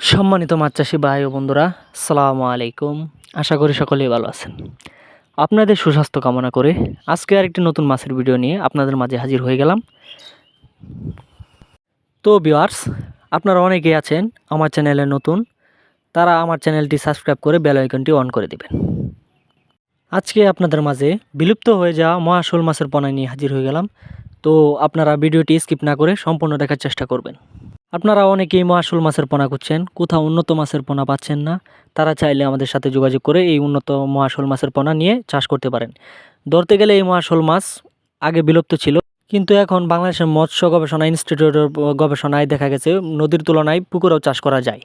সম্মানিত মাছ চাষি ভাই ও বন্ধুরা সালামু আলাইকুম। আশা করি সকলেই ভালো আছেন। আপনাদের সুস্বাস্থ্য কামনা করে আজকে আরেকটি নতুন মাছের ভিডিও নিয়ে আপনাদের মাঝে হাজির হয়ে গেলাম। তো ভিউয়ার্স আপনারা অনেকেই আছেন আমার চ্যানেলে নতুন, তারা আমার চ্যানেলটি সাবস্ক্রাইব করে বেল আইকনটি অন করে দিবেন। আজকে আপনাদের মাঝে বিলুপ্ত হয়ে যাওয়া মহাশোল মাছের পোনা নিয়ে হাজির হয়ে গেলাম। তো আপনারা ভিডিওটি স্কিপ না করে সম্পূর্ণ দেখার চেষ্টা করবেন। আপনারা অনেকেই মহাশোল মাছের পোনা করছেন কোথাও উন্নত মাছের পোনা পাচ্ছেন না। তারা চাইলে আমাদের সাথে যোগাযোগ করে এই উন্নত মহাশোল মাছের পোনা নিয়ে চাষ করতে পারেন। ধরতে গেলে এই মহাশোল মাছ আগে বিলুপ্ত ছিল, কিন্তু এখন বাংলাদেশের মৎস্য গবেষণা ইনস্টিটিউটের গবেষণায় দেখা গেছে, নদীর তুলনায় পুকুরেও চাষ করা যায়।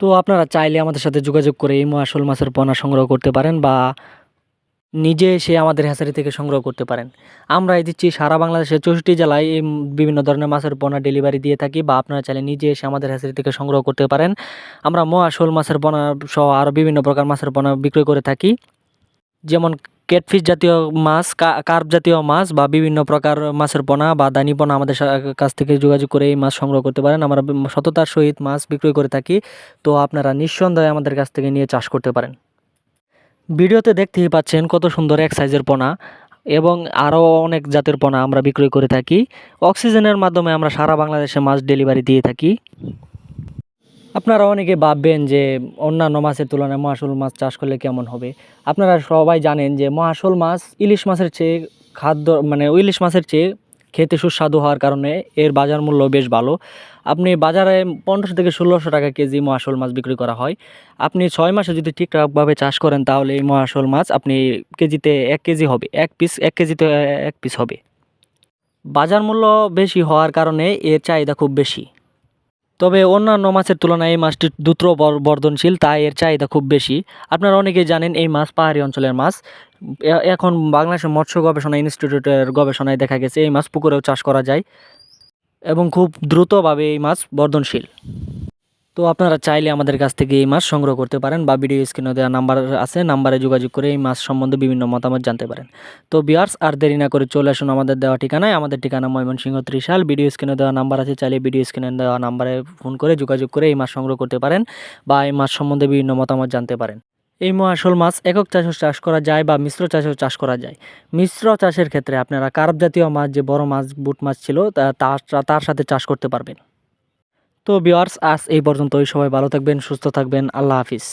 তো আপনারা চাইলে আমাদের সাথে যোগাযোগ করে এই মহাশোল মাছের পোনা সংগ্রহ করতে পারেন বা নিজে এসে আমাদের হ্যাচারি থেকে সংগ্রহ করতে পারেন। আমরা এই দিচ্ছি সারা বাংলাদেশের চৌষট্টি জেলায় এই বিভিন্ন ধরনের মাছের পোনা ডেলিভারি দিয়ে থাকি বা আপনারা চাইলে নিজে এসে আমাদের হ্যাচারি থেকে সংগ্রহ করতে পারেন। আমরা মোয়া শোল মাছের পোনা সহ আরও বিভিন্ন প্রকার মাছের পোনা বিক্রয় করে থাকি। যেমন ক্যাটফিশ জাতীয় মাছ কার্প জাতীয় মাছ বা বিভিন্ন প্রকার মাছের পোনা বা দানি পোনা আমাদের কাছ থেকে যোগাযোগ করে এই মাছ সংগ্রহ করতে পারেন। আমরা সততার সহিত মাছ বিক্রয় করে থাকি। তো আপনারা নিঃসন্দেহে আমাদের কাছ থেকে নিয়ে চাষ করতে পারেন। ভিডিওতে দেখতেই পাচ্ছেন কত সুন্দর এক সাইজের পোনা এবং আরও অনেক জাতের পোনা আমরা বিক্রয় করে থাকি। অক্সিজেনের মাধ্যমে আমরা সারা বাংলাদেশে মাছ ডেলিভারি দিয়ে থাকি। আপনারা অনেকে ভাববেন যে অন্যান্য মাছের তুলনায় মহাশোল মাছ চাষ করলে কেমন হবে? আপনারা সবাই জানেন যে মহাশোল মাছ ইলিশ মাছের চেয়ে খাদ্য মানে ইলিশ মাছের চেয়ে খেতে সুস্বাদু হওয়ার কারণে এর বাজার মূল্য বেশ ভালো। আপনি বাজারে পনেরোশো থেকে ষোলোশো টাকা কেজি মহাশোল মাছ বিক্রি করা হয়। আপনি ছয় মাসে যদি ঠিকঠাকভাবে চাষ করেন, তাহলে এই মহাশোল মাছ আপনি কেজিতে এক কেজি হবে, এক পিস, এক কেজিতে এক পিস হবে। বাজার মূল্য বেশি হওয়ার কারণে এর চাহিদা খুব বেশি। তবে অন্যান্য মাছের তুলনায় এই মাছটি দ্রুত বর্ধনশীল, তাই এর চাহিদা খুব বেশি। আপনারা অনেকেই জানেন এই মাছ পাহাড়ি অঞ্চলের মাছ। এখন বাংলাদেশের মৎস্য গবেষণা ইনস্টিটিউটের গবেষণায় দেখা গেছে এই মাছ পুকুরেও চাষ করা যায় এবং খুব দ্রুতভাবে এই মাছ বর্ধনশীল। তো আপনারা চাইলে আমাদের কাছ থেকে এই মাছ সংগ্রহ করতে পারেন বা ভিডিও স্ক্রিনে দেওয়া নাম্বার আছে, নাম্বারে যোগাযোগ করে এই মাছ সম্বন্ধে বিভিন্ন মতামত জানতে পারেন। তো বিয়ার্স আর দেরি না করে চলে আসুন আমাদের দেওয়া ঠিকানায়। আমাদের ঠিকানা ময়মনসিংহ ত্রিশাল। ভিডিও স্ক্রিনে দেওয়া নাম্বার আছে, চাইলে ভিডিও স্ক্রিনে দেওয়া নাম্বারে ফোন করে যোগাযোগ করে এই মাছ সংগ্রহ করতে পারেন বা এই মাছ সম্বন্ধে বিভিন্ন মতামত জানতে পারেন। এই মহাশোল মাছ একক চাষও চাষ করা যায় বা মিশ্র চাষেও চাষ করা যায়। মিশ্র চাষের ক্ষেত্রে আপনারা কার্প জাতীয় মাছ, যে বড় মাছ, বুট মাছ ছিল তার সাথে চাষ করতে পারবেন। তো বিয়ার্স আজ এই পর্যন্তই। সবাই ভালো থাকবেন সুস্থ থাকবেন। আল্লাহ হাফিজ।